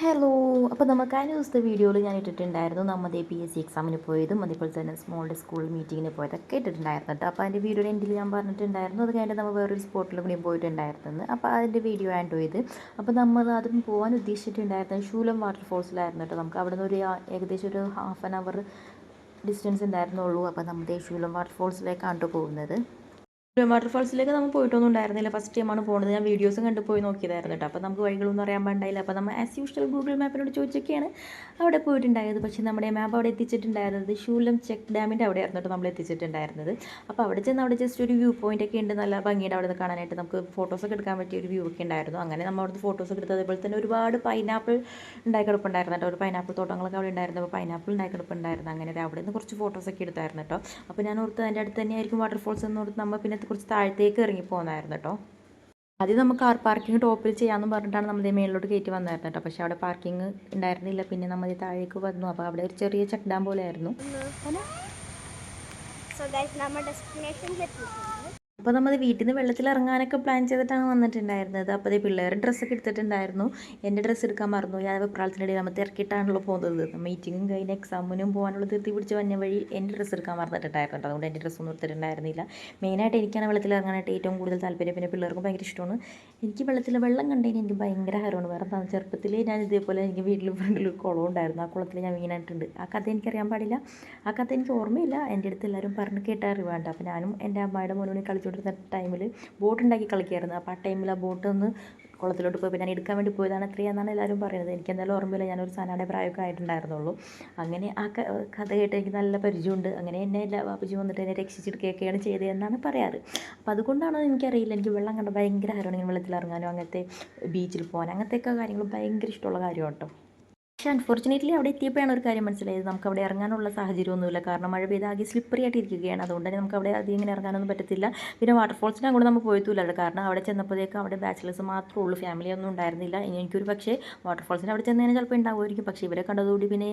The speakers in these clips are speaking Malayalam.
ഹലോ അപ്പോൾ നമുക്ക് കഴിഞ്ഞ ദിവസത്തെ വീഡിയോയിൽ ഞാൻ ഇട്ടിട്ടുണ്ടായിരുന്നു. നമ്മുടെ പി എസ് സി എക്സാമിന് പോയതും അതേപോലെ തന്നെ സ്മോൾ സ്കൂൾ മീറ്റിങ്ങിന് പോയതൊക്കെ ഇട്ടിട്ടുണ്ടായിരുന്നു കേട്ടോ. അപ്പോൾ അതിന്റെ വീഡിയോയുടെ എൻഡിൽ ഞാൻ പറഞ്ഞിട്ടുണ്ടായിരുന്നു. അത് കഴിഞ്ഞിട്ട് നമ്മൾ വേറൊരു സ്പോട്ടിൽ കൂടി പോയിട്ടുണ്ടായിരുന്നു അപ്പോൾ അതിന്റെ വീഡിയോ ആൻഡ് പോയത് അപ്പോൾ നമ്മൾ അതും പോകാൻ ഉദ്ദേശിച്ചിട്ടുണ്ടായിരുന്നത് ശൂലം വാട്ടർഫോൾസിലായിരുന്നു കേട്ടോ. നമുക്ക് അവിടെ നിന്ന് ഒരു ഏകദേശം ഒരു ഹാഫ് ആൻ അവർ ഡിസ്റ്റൻസ് ഉണ്ടായിരുന്നുള്ളൂ. അപ്പോൾ നമ്മുടെ ശൂലം വാട്ടർഫോൾസിലേക്കാണ് പോകുന്നത്. വാട്ടർഫാൾസിലേക്ക് നമ്മൾ പോയിട്ടൊന്നും ഉണ്ടായിരുന്നില്ല ഫസ്റ്റ് ടൈമാണ് പോകുന്നത് ഞാൻ വീഡിയോസും കണ്ടു പോയി നോക്കിയതായിരുന്നു കേട്ടോ. അപ്പോൾ നമുക്ക് വഴികളൊന്നും അറിയാൻ പാടില്ല അപ്പോൾ നമ്മൾ ആസ് യൂഷ്വൽ ഗൂഗിൾ മാപ്പിനോട് ചോദിച്ചൊക്കെയാണ് അവിടെ പോയിട്ടുണ്ടായത് പക്ഷേ നമ്മുടെ മാപ്പ് അവിടെ എത്തിച്ചിട്ടുണ്ടായിരുന്നത് ഷൂലം ചെക്ക് ഡാമിന്റെ അവിടെ ആയിരുന്നു കേട്ടോ നമ്മൾ എത്തിച്ചിട്ടുണ്ടായിരുന്നത്. അപ്പോൾ അവിടെ ചെന്ന് അവിടെ ജസ്റ്റ് ഒരു വ്യൂ പോയിന്റ് ഒക്കെ ഉണ്ട്. നല്ല ഭംഗിയുടെ അവിടെ നിന്ന് കാണാനായിട്ട്. നമുക്ക് ഫോട്ടോസൊക്കെ എടുക്കാൻ പറ്റിയ ഒരു വ്യൂ ഒക്കെ ഉണ്ടായിരുന്നു. അങ്ങനെ നമ്മൾ അവിടുത്തെ ഫോട്ടോസ് എടുത്ത് അതേപോലെ തന്നെ ഒരുപാട് പൈനാപ്പിൾ ഉണ്ടായി കിടപ്പുണ്ടായിരുന്നു കേട്ടോ. ഒരു പൈനാപ്പിൾ തോട്ടങ്ങളൊക്കെ അവിടെ ഉണ്ടായിരുന്നു. അപ്പോൾ പൈനാപ്പിൾ ഉണ്ടായി കിടപ്പുണ്ടായിരുന്നു അങ്ങനെ അവിടെ നിന്ന് കുറച്ച് ഫോട്ടോസൊക്കെ എടുത്തായിരുന്നു കേട്ടോ. അപ്പോൾ ഞാൻ ഓർത്ത് അതിന്റെ അടുത്ത് തന്നെയായിരിക്കും വാട്ടർഫോൾസ് എന്ന് ഓർത്ത് നമ്മൾ പിന്നെ കുറച്ച് താഴത്തേക്ക് ഇറങ്ങി പോകുന്നായിരുന്നു കേട്ടോ ആദ്യം നമുക്ക് കാർ പാർക്കിംഗ് ടോപ്പിൽ ചെയ്യാമെന്ന് പറഞ്ഞിട്ടാണ് നമ്മൾ മേളിലോട്ട് കയറ്റി വന്നായിരുന്നു കേട്ടോ പക്ഷേ അവിടെ പാർക്കിംഗ് ഉണ്ടായിരുന്നില്ല. പിന്നെ നമ്മൾ താഴേക്ക് വന്നു. അപ്പോൾ അവിടെ ഒരു ചെറിയ ചെക്ക് പോലെ ആയിരുന്നു ഡെസ്റ്റിനേഷൻ എത്തിയിട്ടുണ്ട്. അപ്പോൾ നമ്മൾ വീട്ടിൽ നിന്ന് വെള്ളത്തിൽ ഇറങ്ങാനൊക്കെ പ്ലാൻ ചെയ്തിട്ടാണ് വന്നിട്ടുണ്ടായിരുന്നത്. അപ്പോൾ അതേ പിള്ളേർ ഡ്രസ്സൊക്കെ എടുത്തിട്ടുണ്ടായിരുന്നു. എന്റെ ഡ്രസ്സ് എടുക്കാൻ മറന്നു. ഞാൻ വെപ്രാളത്തിനിടയിൽ നമ്മൾ തിരക്കിയിട്ടാണല്ലോ പോകുന്നത്. മീറ്റിങ്ങും കഴിഞ്ഞ് എക്സാമിനും പോകാനുള്ള തീർത്തി പിടിച്ച് വന്ന വഴി എന്റെ ഡ്രസ്സ് എടുക്കാൻ മറന്നിട്ടുണ്ടായിരുന്നു അതുകൊണ്ട് എന്റെ ഡ്രസ്സൊന്നും എടുത്തിട്ടുണ്ടായിരുന്നില്ല. മെയിനായിട്ട് എനിക്കാണ് വെള്ളത്തിൽ ഇറങ്ങാനായിട്ട് ഏറ്റവും കൂടുതൽ താല്പര്യം. പിന്നെ പിള്ളേർക്കും ഭയങ്കര ഇഷ്ടമാണ്. എനിക്ക് വെള്ളത്തിൽ വെള്ളം കണ്ടതിന് എനിക്ക് ഭയങ്കര ഹരമാണ്. വേറെ എന്താണ് ചെറുപ്പത്തിൽ ഞാൻ ഇതേപോലെ എനിക്ക് വീട്ടിൽ ഫ്രണ്ടിൽ കുളം ഉണ്ടായിരുന്നു. ആ കുളത്തിൽ ഞാൻ മീനായിട്ടുണ്ട് ആ കഥ എനിക്കറിയാൻ പാടില്ല. ആ കഥ എനിക്ക് ഓർമ്മയില്ല. എന്റെ അടുത്ത് എല്ലാവരും പറഞ്ഞ് കേട്ട അറിവാണ്ട് അപ്പോൾ ഞാനും എന്റെ അമ്മയുടെ മോനോട് കളിച്ചുകൊണ്ടിരുന്ന ടൈമിൽ ബോട്ട് ഉണ്ടാക്കി കളിക്കുമായിരുന്നു അപ്പോൾ ആ ടൈമിൽ ആ ബോട്ട് ഒന്ന് കുളത്തിലോട്ട് പോയപ്പോൾ ഞാൻ എടുക്കാൻ വേണ്ടി പോയതാണ് എത്രയാണെന്നാണ് എല്ലാവരും പറയുന്നത്. എനിക്ക് എന്തായാലും ഓർമ്മയില്ല. ഞാനൊരു സനാടെ പ്രായമൊക്കെ ആയിട്ടുണ്ടായിരുന്നുള്ളൂ. അങ്ങനെ ആ കഥ കേട്ട് എനിക്ക് നല്ല പരിചയമുണ്ട്. അങ്ങനെ എന്നെ എല്ലാ ബാപ്പുജി വന്നിട്ട് എന്നെ രക്ഷിച്ചെടുക്കുകയൊക്കെയാണ് ചെയ്തതെന്നാണ് പറയാറ്. അപ്പോൾ അതുകൊണ്ടാണോ എനിക്കറിയില്ല. എനിക്ക് വെള്ളം കണ്ട ഭയങ്കര ഹരമാണ് വെള്ളത്തിൽ ഇറങ്ങാനും അങ്ങനത്തെ ബീച്ചിൽ പോകാൻ അങ്ങനത്തെയൊക്കെ കാര്യങ്ങൾ ഭയങ്കര ഇഷ്ടമുള്ള കാര്യമാണ് കേട്ടോ. പക്ഷേ അൺഫോർച്ചുനേറ്റ്ലി അവിടെ എത്തിയപ്പോഴാണ് ഒരു കാര്യം മനസ്സിലായത്. നമുക്ക് അവിടെ ഇറങ്ങാനുള്ള സാഹചര്യമൊന്നുമില്ല. കാരണം മഴ പെയ്ത് ആകെ സ്ലിപ്പറി ആയിട്ട് ഇരിക്കുകയാണ്. അതുകൊണ്ട് തന്നെ നമുക്ക് അവിടെ അധികം ഇങ്ങനെ ഇറങ്ങാനൊന്നും പറ്റത്തില്ല. പിന്നെ വാട്ടർഫോൾസിനെ അങ്ങോട്ട് നമ്മൾ പോയിട്ടില്ല കാരണം അവിടെ ചെന്നപ്പോഴേക്കും അവിടെ ബാച്ചിലേഴ്സ് മാത്രമേ ഉള്ളൂ. ഫാമിലി ഒന്നും ഉണ്ടായിരുന്നില്ല. ഇനി എനിക്കൊരു പക്ഷേ വാട്ടർഫോൾസിന് അവിടെ ചെന്നതിന് ചിലപ്പോൾ ഉണ്ടാവുമായിരിക്കും. പക്ഷേ ഇവരെ കണ്ടതുകൂടി പിന്നെ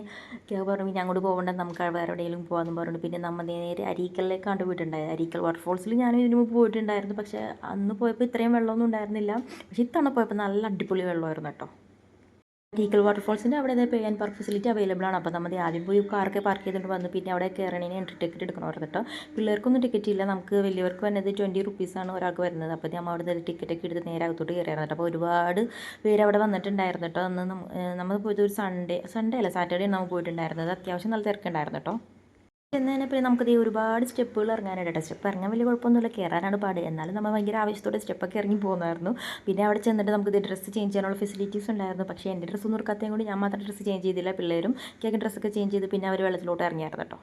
കേ പറഞ്ഞു പിന്നെ അങ്ങോട്ട് പോകേണ്ട നമുക്ക് വേറെ എവിടെയെങ്കിലും പോകാമെന്ന് പറഞ്ഞു. പിന്നെ നമ്മൾ നേരെ അരീക്കലിലേക്കാണ്ട് പോയിട്ടുണ്ടായത് അരീക്കൽ വാട്ടർഫോൾസിൽ ഞാനും ഇതിനു മുമ്പ് പോയിട്ടുണ്ടായിരുന്നു. പക്ഷേ അന്ന് പോയപ്പോൾ ഇത്രയും വെള്ളമൊന്നും ഉണ്ടായിരുന്നില്ല. പക്ഷേ ഇത്തവണ പോയപ്പോൾ നല്ല അടിപൊളി വെള്ളമായിരുന്നു കേട്ടോ. ടീക്കൽ വാട്ടർഫോൾസിന്റെ അവിടെ pay and park facility available ആണ്. അപ്പോൾ നമ്മൾ ആദ്യം പോയി കാറൊക്കെ പാർക്ക് ചെയ്തിട്ട് വന്നു. പിന്നെ അവിടെ കയറണേന് എൻട്രി ടിക്കറ്റ് എടുക്കണം അവർ കേട്ടോ പിള്ളേർക്കൊന്നും ടിക്കറ്റ് ഇല്ല. നമുക്ക് വലിയവർക്ക് വരുന്നത് ട്വന്റി റുപ്പീസാണ് ഒരാൾക്ക് വരുന്നത്. അപ്പോൾ നമ്മൾ അവിടെ നിന്ന് ടിക്കറ്റൊക്കെ എടുത്ത് നേരെ അകത്തോട്ട് കയറിയായിരുന്നു കേട്ടോ അപ്പോൾ ഒരുപാട് പേര് അവിടെ വന്നിട്ടുണ്ടായിരുന്നു കേട്ടോ അന്ന് നമ്മ- നമ്മൾ പോയത് ഒരു സൺഡേ സൺഡേ അല്ല സാറ്റർഡേ ആണ് നമ്മൾ പോയിട്ടുണ്ടായിരുന്നത്. അത്യാവശ്യം നല്ല തിരക്കുണ്ടായിരുന്നു കേട്ടോ എന്നതിനെ പിന്നെ നമുക്ക് ദേ ഒരുപാട് സ്റ്റെപ്പുകൾ ഇറങ്ങാനായിട്ട് സ്റ്റെപ്പ് ഇറങ്ങാൻ വലിയ കുഴപ്പമൊന്നുമില്ല. കയറാനാണ് പാട്. എന്നാലും നമ്മൾ ഭയങ്കര ആവശ്യത്തോടെ സ്റ്റെപ്പൊക്കെ ഇറങ്ങി പോകുന്നായിരുന്നു പിന്നെ അവിടെ ചെന്നിട്ട് നമുക്ക് ഇത് ഡ്രസ്സ് ചേഞ്ച് ചെയ്യാനുള്ള ഫെസിലിറ്റീസ് ഉണ്ടായിരുന്നു. പക്ഷേ എന്റെ ഡ്രസ്സ് ഒന്നും എടുക്കാത്തതും കൂടി ഞാൻ മാത്രം ഡ്രസ്സ് ചേഞ്ച് ചെയ്തില്ല. പിള്ളേരും കേക്ക് ഡ്രസ്സൊക്കെ ചേഞ്ച് ചെയ്ത് പിന്നെ അവർ വെള്ളത്തിലോട്ട് ഇറങ്ങിയായിരുന്നു കേട്ടോ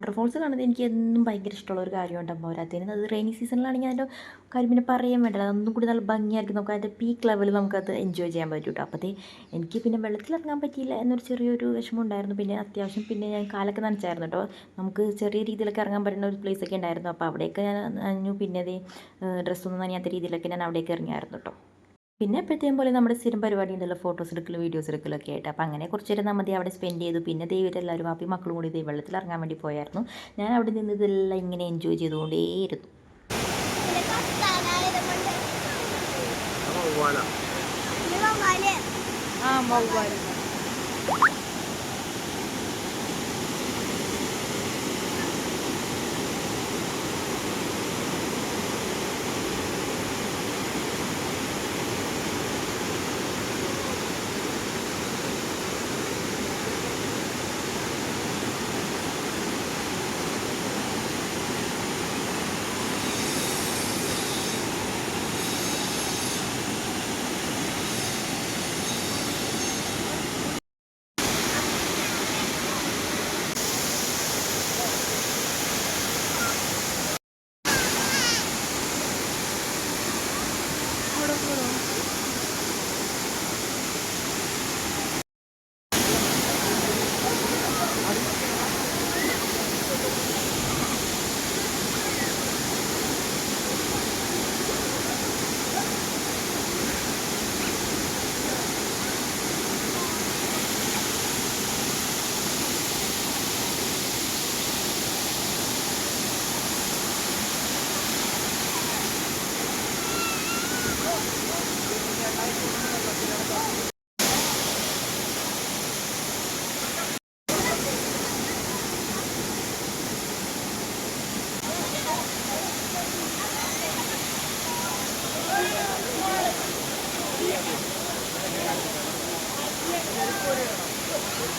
വാട്ടർഫോൾസ് കാണുന്നത് എനിക്ക് എന്നും ഭയങ്കര ഇഷ്ടമുള്ള ഒരു കാര്യമുണ്ട് അതിന് അത് റെയിനി സീസണിലാണെങ്കിൽ അതിന്റെ കാര്യം പിന്നെ പറയാൻ വേണ്ടത് അതൊന്നും കൂടി നല്ല ഭംഗിയായിരിക്കും. നമുക്ക് അതിന്റെ പീക്ക് ലെവലിൽ നമുക്കത് എൻജോയ് ചെയ്യാൻ പറ്റും കേട്ടോ അപ്പോഴത്തേ എനിക്ക് പിന്നെ വെള്ളത്തിൽ ഇറങ്ങാൻ പറ്റിയില്ല എന്നൊരു ചെറിയൊരു വിഷമം ഉണ്ടായിരുന്നു. പിന്നെ അത്യാവശ്യം പിന്നെ ഞാൻ കാലൊക്കെ നനച്ചായിരുന്നു കേട്ടോ. നമുക്ക് ചെറിയ രീതിയിലൊക്കെ ഇറങ്ങാൻ പറ്റുന്ന ഒരു പ്ലേസൊക്കെ ഉണ്ടായിരുന്നു. അപ്പോൾ അവിടെയൊക്കെ ഞാൻ നനഞ്ഞു. പിന്നെ അതേ ഡ്രസ്സൊന്നും നനയാത്ത രീതിയിലൊക്കെ ഞാൻ അവിടെയൊക്കെ ഇറങ്ങിയായിരുന്നു കേട്ടോ. പിന്നെ എപ്പോഴത്തേയും പോലെ നമ്മുടെ സ്ഥിരം പരിപാടി ഉണ്ടല്ലോ ഫോട്ടോസ് എടുക്കലും വീഡിയോസ് എടുക്കലും എടുക്കലൊക്കെ ആയിട്ട്. അപ്പോൾ അങ്ങനെ കുറച്ച് നേരം നമ്മൾ അവിടെ സ്പെൻഡ് ചെയ്തു. പിന്നെ ദൈവരെല്ലാവരും ആപ്പി മക്കളും കൂടി ദൈവ വെള്ളത്തിൽ ഇറങ്ങാൻ വേണ്ടി പോയായിരുന്നു. ഞാൻ അവിടെ നിന്ന് ഇതെല്ലാം ഇങ്ങനെ എൻജോയ് ചെയ്തുകൊണ്ടേയിരുന്നു. ആ സ്ഥലമായത്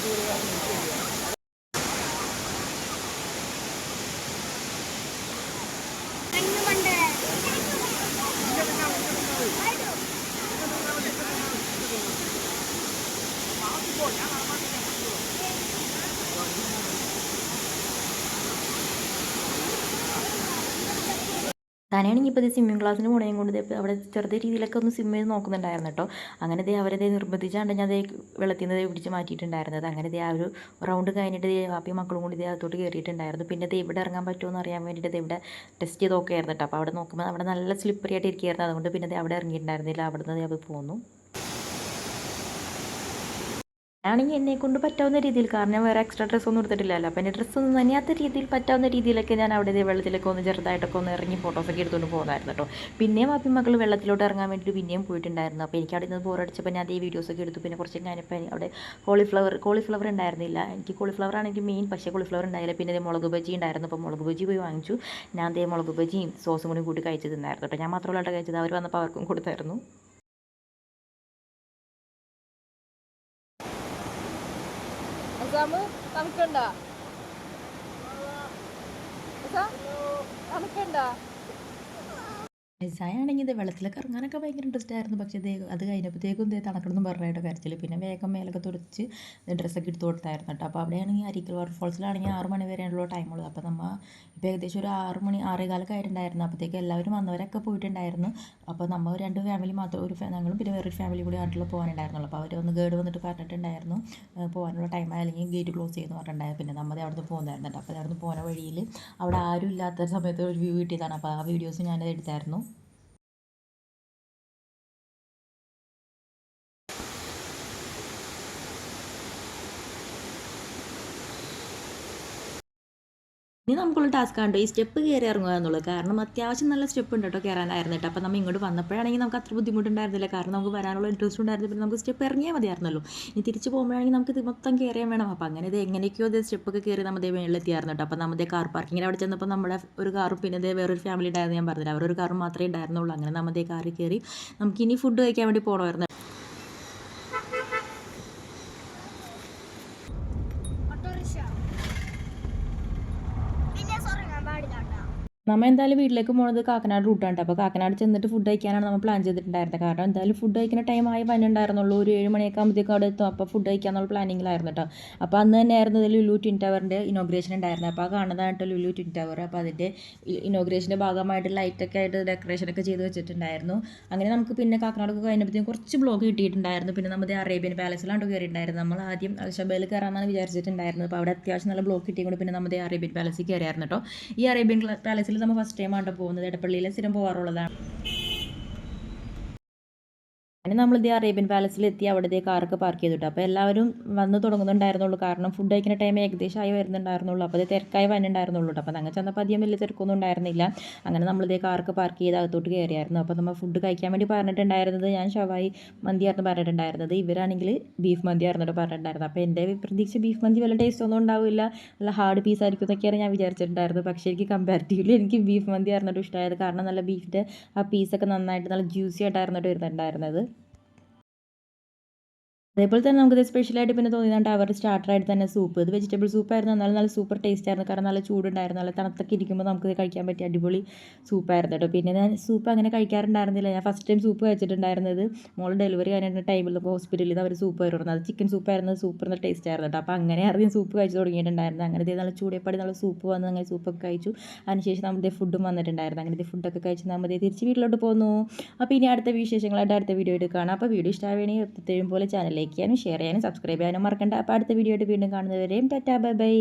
Thank you. താനാണെങ്കിൽ ഇപ്പോൾ ഇത് സ്വിമ്മിങ് ക്ലാസ്സിന് പോണേയും കൊണ്ട് അവിടെ ചെറുതെ രീതിയിലൊക്കെ ഒന്ന് സ്വിം ചെയ്ത് നോക്കുന്നുണ്ടായിരുന്നു കേട്ടോ. അങ്ങനെ ദേ അവരെ ദേ നിർബന്ധിച്ചാണ്ട് ഞാൻ വെള്ളത്തിൽ നിന്ന് പിടിച്ച് മാറ്റിയിട്ടുണ്ടായിരുന്നത്. അങ്ങനെ ദേ ആ ഒരു റൗണ്ട് കഴിഞ്ഞിട്ട് ദേ വാപ്പി മക്കളും കൂടി ദേ അകത്തോട്ട് കയറിയിട്ടുണ്ടായിരുന്നു പിന്നെ ദേ ഇവിടെ ഇറങ്ങാൻ പറ്റുമോ എന്ന് അറിയാൻ വേണ്ടിയിട്ട് ഇവിടെ ടെസ്റ്റ് ചെയ്ത് നോക്കുകയായിരുന്നു കേട്ടോ. അപ്പോൾ അവിടെ നോക്കുമ്പോൾ അവിടെ നല്ല സ്ലിപ്പറി ആയിട്ട് ഇരിക്കുകയായിരുന്നു. അതുകൊണ്ട് പിന്നെ അവിടെ ഇറങ്ങിയിട്ടുണ്ടായിരുന്നില്ല. അവിടെ നിന്ന് അത് പോന്നു. ആണെങ്കിൽ എന്നെ കൊണ്ട് പറ്റാവുന്ന രീതിയിൽ കാരണം ഞാൻ വേറെ എക്സ്ട്രാ ഡ്രസ്സ് ഒന്നും എടുത്തിട്ടില്ലല്ലോ. അപ്പം എന്റെ ഡ്രസ്സ് ഒന്നും നനയാത്ത രീതിയിൽ പറ്റാവുന്ന രീതിയിലൊക്കെ ഞാൻ അവിടെ വെള്ളത്തിലൊക്കെ ഒന്ന് ചെറുതായിട്ടൊക്കെ ഒന്ന് ഇറങ്ങി ഫോട്ടോസൊക്കെ എടുത്തുകൊണ്ട് പോകുന്നതായിരുന്നു കേട്ടോ പിന്നെയും വാപ്പി മക്കൾ വെള്ളത്തിലോട്ട് ഇറങ്ങാൻ വേണ്ടിയിട്ട് പിന്നെയും പോയിട്ടുണ്ടായിരുന്നു. അപ്പോൾ എനിക്ക് അവിടെ നിന്ന് ബോറടിച്ചപ്പോൾ ഞാൻ അതേ വീഡിയോസൊക്കെ എടുത്തു. പിന്നെ കുറച്ച് കഴിഞ്ഞപ്പോൾ അവിടെ കോളിഫ്ലവർ കോളിഫ്ലവർ ഉണ്ടായിരുന്നില്ല. എനിക്ക് കോളിഫ്ലവർ ആണെങ്കിൽ മെയിൻ പക്ഷേ കോളിഫ്ലവർ ഉണ്ടായില്ല. പിന്നെ അതേ മുളക് ബജി ഉണ്ടായിരുന്നു. അപ്പോൾ മുളക് ബജി പോയി വാങ്ങിച്ചു. ഞാൻ അതേ മുളക് ബജിയും സോസും കൂടി കൂട്ടി കഴിച്ച് തിന്നായിരുന്നു കേട്ടോ ഞാൻ മാത്രമല്ല കഴിച്ചത്. അവർ വന്നപ്പോൾ അവർക്കും കൊടുത്തായിരുന്നു. അസാമ് തണുക്കണ്ട. തണുക്കണ്ട ആണെങ്കിൽ ഇത് വെള്ളത്തിലൊക്കെ ഇറങ്ങാനൊക്കെ ഭയങ്കര ഇൻട്രസ്റ്റ് ആയിരുന്നു. പക്ഷേ ദേ അത് കഴിഞ്ഞപ്പോഴത്തേക്കും ദേ തണക്കണമെന്ന് പറഞ്ഞിട്ട് കരച്ചിൽ പിന്നെ വേഗം മേലൊക്കെ തുടച്ച് ഡ്രസ്സൊക്കെ എടുത്ത് കൊടുത്തായിരുന്നു കേട്ടോ. അപ്പോൾ അവിടെയാണെങ്കിൽ അരിക്കൽ വാട്ടർഫോൾസിലാണെങ്കിൽ ആറ് മണി വരെയുള്ള ടൈമുള്ളത് അപ്പോൾ നമ്മൾ ഇപ്പോൾ ഏകദേശം ഒരു ആറ് മണി ആറേകാലൊക്കെ ആയിട്ടുണ്ടായിരുന്നു. അപ്പോഴത്തേക്ക് എല്ലാവരും വന്നവരൊക്കെ പോയിട്ടുണ്ടായിരുന്നു. അപ്പോൾ നമ്മൾ രണ്ട് ഫാമിലി മാത്രം ഒരു ഞങ്ങളും പിന്നെ വേറൊരു ഫാമിലി കൂടി ആയിട്ടുള്ള പോകാനുണ്ടായിരുന്നുള്ളൂ. അപ്പോൾ അവർ ഒന്ന് ഗേഡ് വന്നിട്ട് പറഞ്ഞിട്ടുണ്ടായിരുന്നു പോകാനുള്ള ടൈം അല്ലെങ്കിൽ ഗേറ്റ് ക്ലോസ് ചെയ്യുന്നു പറഞ്ഞിട്ടുണ്ടായിരുന്നു. പിന്നെ നമ്മൾ അവിടെ നിന്ന് പോകുന്നതായിരുന്നു അപ്പോൾ അവിടെ നിന്ന് പോകുന്ന വഴിയിൽ അവിടെ ആരും ഇല്ലാത്ത സമയത്ത് ഒരു വ്യൂ കിട്ടിയതാണ്. അപ്പോൾ ആ വീഡിയോസ് ഞാനത് എടുത്തായിരുന്നു. ഇനി നമുക്കുള്ള ടാസ്ക് ആണ് ഈ സ്റ്റെപ്പ് കയറി ഇറങ്ങുക എന്നുള്ളത്. കാരണം അത്യാവശ്യം നല്ല സ്റ്റെപ്പ് ഉണ്ട് കേട്ടോ കയറാനായിരുന്നു കേട്ടോ അപ്പോൾ നമ്മൾ ഇങ്ങോട്ട് വന്നപ്പോഴാണെങ്കിൽ നമുക്ക് അത്ര ബുദ്ധിമുട്ടുണ്ടായിരുന്നില്ല. കാരണം നമുക്ക് വരാനുള്ള ഇൻട്രസ്റ്റ് ഉണ്ടായിരുന്നു. പിന്നെ നമുക്ക് സ്റ്റെപ്പ് ഇറങ്ങിയാൽ മതിയായിരുന്നല്ലോ. ഇനി തിരിച്ച് പോകുമ്പോഴാണെങ്കിൽ നമുക്ക് ഇത് മൊത്തം കയറിയാൻ വേണം. അപ്പോൾ അങ്ങനെ ഇത് എങ്ങനെയൊക്കെയോ ഇത് സ്റ്റെപ്പൊക്കെ കയറി നമ്മുടെ മേളിലെത്തിയായിരുന്നു കേട്ടോ അപ്പോൾ നമ്മുടെ കാർ പാർക്കിങ്ങിൽ അവിടെ ചെന്നപ്പോൾ നമ്മുടെ ഒരു കാറും പിന്നെ ഇതേ വേറൊരു ഫാമിലി ഉണ്ടായിരുന്നു ഞാൻ പറഞ്ഞില്ല. അവരൊരു കാറും മാത്രമേ ഉണ്ടായിരുന്നുള്ളൂ. അങ്ങനെ നമ്മുടെ കാറിൽ കയറി നമുക്ക് ഇനി ഫുഡ് കഴിക്കാൻ വേണ്ടി പോകണമായിരുന്നു ഓട്ടോറിക്ഷ പിന്നെ ഉറങ്ങാൻ പാടില്ല കേട്ടോ നമ്മൾ എന്തായാലും വീട്ടിലേക്ക് പോകുന്നത് കാക്കനാട് റൂട്ടാണ് അപ്പോൾ കാക്കനാട് ചെന്നിട്ട് ഫുഡ് കഴിക്കാനാണ് നമ്മൾ പ്ലാൻ ചെയ്തിട്ടുണ്ടായിരുന്നത് കാരണം എന്തായാലും ഫുഡ് കഴിക്കുന്ന ടൈം ആയി വന്നിട്ടുണ്ടായിരുന്നുള്ളൂ ഒരു ഏഴ് മണിയൊക്കെ ആകുമ്പോഴത്തേക്കും അവിടെ എത്തും. അപ്പോൾ ഫുഡ് കഴിക്കാന്നുള്ള പ്ലാനിങ്ങിലായിരുന്നു കേട്ടോ അപ്പോൾ അന്ന് തന്നെ ആയിരുന്നു ലുലു ട്വിൻ ടവറിന്റെ ഇനോഗ്രേഷൻ ഉണ്ടായിരുന്നത് അപ്പോൾ ആ കാണുന്നതായിട്ട് ലുലു ട്വിൻ ടവർ അപ്പോൾ അതിന്റെ ഇനോഗ്രേഷന്റെ ഭാഗമായിട്ട് ലൈറ്റൊക്കെ ആയിട്ട് ഡെക്കറേഷനൊക്കെ ചെയ്ത് വെച്ചിട്ടുണ്ടായിരുന്നു. അങ്ങനെ നമുക്ക് പിന്നെ കാക്കനാടൊക്കെ കഴിഞ്ഞപ്പോഴത്തേക്കും കുറച്ച് ബ്ലോഗ് കിട്ടിയിട്ടുണ്ടായിരുന്നു. പിന്നെ നമ്മുടെ അറേബ്യൻ പാലസിലാണ് കയറിയിട്ടുണ്ടായിരുന്നു നമ്മൾ ആദ്യം അൽഷബയിൽ കയറാമെന്നാണ് വിചാരിച്ചിട്ടുണ്ടായിരുന്നത്. അപ്പോൾ അവിടെ അത്യാവശ്യം നല്ല ബ്ലോക്ക് കിട്ടിയത് കൊണ്ട് പിന്നെ നമ്മുടെ അറേബ്യൻ പാലസിൽ കയറിയായിരുന്നു കേട്ടോ ഈ അറേബ്യൻ പാലസിൽ നമ്മൾ ഫസ്റ്റ് ടൈം ആണ് പോകുന്നത്. എടപ്പള്ളിയിൽ സ്ഥിരം പോകാറുള്ളതാണ് അങ്ങനെ നമ്മൾ ഇതേ അറേബ്യൻ പാലസിൽ എത്തി അവിടെ ഇതേ കാറൊക്കെ പാർക്ക് ചെയ്തിട്ടു. അപ്പോൾ എല്ലാവരും വന്ന് തുടങ്ങുന്നുണ്ടായിരുന്നുള്ളൂ. കാരണം ഫുഡ് കഴിക്കുന്ന ടൈം ആയി വരുന്നുണ്ടായിരുന്നുള്ളൂ. അപ്പോൾ അത് തിരക്കായി വന്നിട്ടുണ്ടായിരുന്നുള്ളൂ അപ്പോൾ അങ്ങനെ ചെന്നപ്പോൾ അധികം വലിയ തിരക്കൊന്നും ഉണ്ടായിരുന്നില്ല. അങ്ങനെ നമ്മൾ ഇതേ കാറൊക്കെ പാർക്ക് ചെയ്ത് അകത്തോട്ട് കയറിയായിരുന്നു. അപ്പോൾ നമ്മൾ ഫുഡ് കഴിക്കാൻ വേണ്ടി പറഞ്ഞിട്ടുണ്ടായിരുന്നത് ഞാൻ ഷവായി മന്തിയായിരുന്നു പറഞ്ഞിട്ടുണ്ടായിരുന്നത്. ഇവരാണെങ്കിൽ ബീഫ് മന്തി ആയിരുന്നു പറഞ്ഞിട്ടുണ്ടായിരുന്നത്. അപ്പോൾ എന്റെ പ്രതീക്ഷ ബീഫ് മന്തി വല്ല ടേസ്റ്റ് ഒന്നും ഉണ്ടാവില്ല. നല്ല ഹാർഡ് പീസ് ആയിരിക്കും എന്നൊക്കെയാണ് ഞാൻ വിചാരിച്ചിട്ടുണ്ടായിരുന്നത്. പക്ഷേ എനിക്ക് കമ്പാരിറ്റീവ്ലി എനിക്ക് ബീഫ് മന്തി ആയിരുന്നു ഇഷ്ടമായത്. കാരണം നല്ല ബീഫിന്റെ ആ പീസൊക്കെ നന്നായിട്ട് നല്ല ജ്യൂസി ആയിട്ടായിരുന്നു വരുന്നുണ്ടായിരുന്നത് അതേപോലെ തന്നെ നമുക്കിത് സ്പെഷ്യലായിട്ട് പിന്നെ തോന്നിയതാണ് അവരുടെ സ്റ്റാർട്ടറായിട്ട് തന്നെ സൂപ്പ് ഇത് വെജിറ്റബിൾ സൂപ്പായിരുന്നു എന്നാലും നല്ല സൂപ്പർ ടേസ്റ്റ് ആയിരുന്നു. കാരണം നല്ല ചൂടുണ്ടായിരുന്നു. നല്ല തണുത്തൊക്കെ ഇരിക്കുമ്പോൾ നമുക്കിത് കഴിക്കാൻ പറ്റിയ അടിപൊളി സൂപ്പായിരുന്നു കേട്ടോ. പിന്നെ ഞാൻ സൂപ്പ് അങ്ങനെ കഴിക്കാറുണ്ടായിരുന്നില്ല. ഞാൻ ഫസ്റ്റ് ടൈം സൂപ്പ് കഴിച്ചിട്ടുണ്ടായിരുന്നത് മോൾ ഡെലിവറി കഴിഞ്ഞ ടൈമിൽ ഹോസ്പിറ്റലിൽ നിന്ന് അവർ സൂപ്പ് വരുന്നത് അത് ചിക്കൻ സൂപ്പായിരുന്നു സൂപ്പർ നല്ല ടേസ്റ്റ് ആയിരുന്നു കേട്ടോ. അപ്പോൾ അങ്ങനെ അറിയാം സൂപ്പ് കഴിച്ച് തുടങ്ങിയിട്ടുണ്ടായിരുന്നു. അങ്ങനെ ഇതേ നല്ല ചൂടേപ്പാടി നല്ല സൂപ്പ് വന്ന്. അങ്ങനെ സൂപ്പൊക്കെ കഴിച്ചു. അതിനുശേഷം നമ്മുടെ ഫുഡും വന്നിട്ടുണ്ടായിരുന്നു. അങ്ങനെ ഫുഡൊക്കെ കഴിച്ച് നമ്മൾ ദേ തിരിച്ച് വീട്ടിലോട്ട് പോന്നു. അപ്പോൾ ഇനി അടുത്ത വിശേഷങ്ങളായിട്ട് അടുത്ത വീഡിയോ എടുക്കുകയാണ് അപ്പോൾ വീഡിയോ ഇഷ്ടമാവുകയാണെങ്കിൽ പ്രത്യേകം പോലെ ചാനൽ ലൈക്ക് ചെയ്യാനും ഷെയർ ചെയ്യാനും സബ്സ്ക്രൈബ് ചെയ്യാനും മറക്കണ്ട. അപ്പോൾ അടുത്ത വീഡിയോ ആയിട്ട് വീണ്ടും കാണുന്നവരെയും ടാറ്റാ ബൈ ബൈ.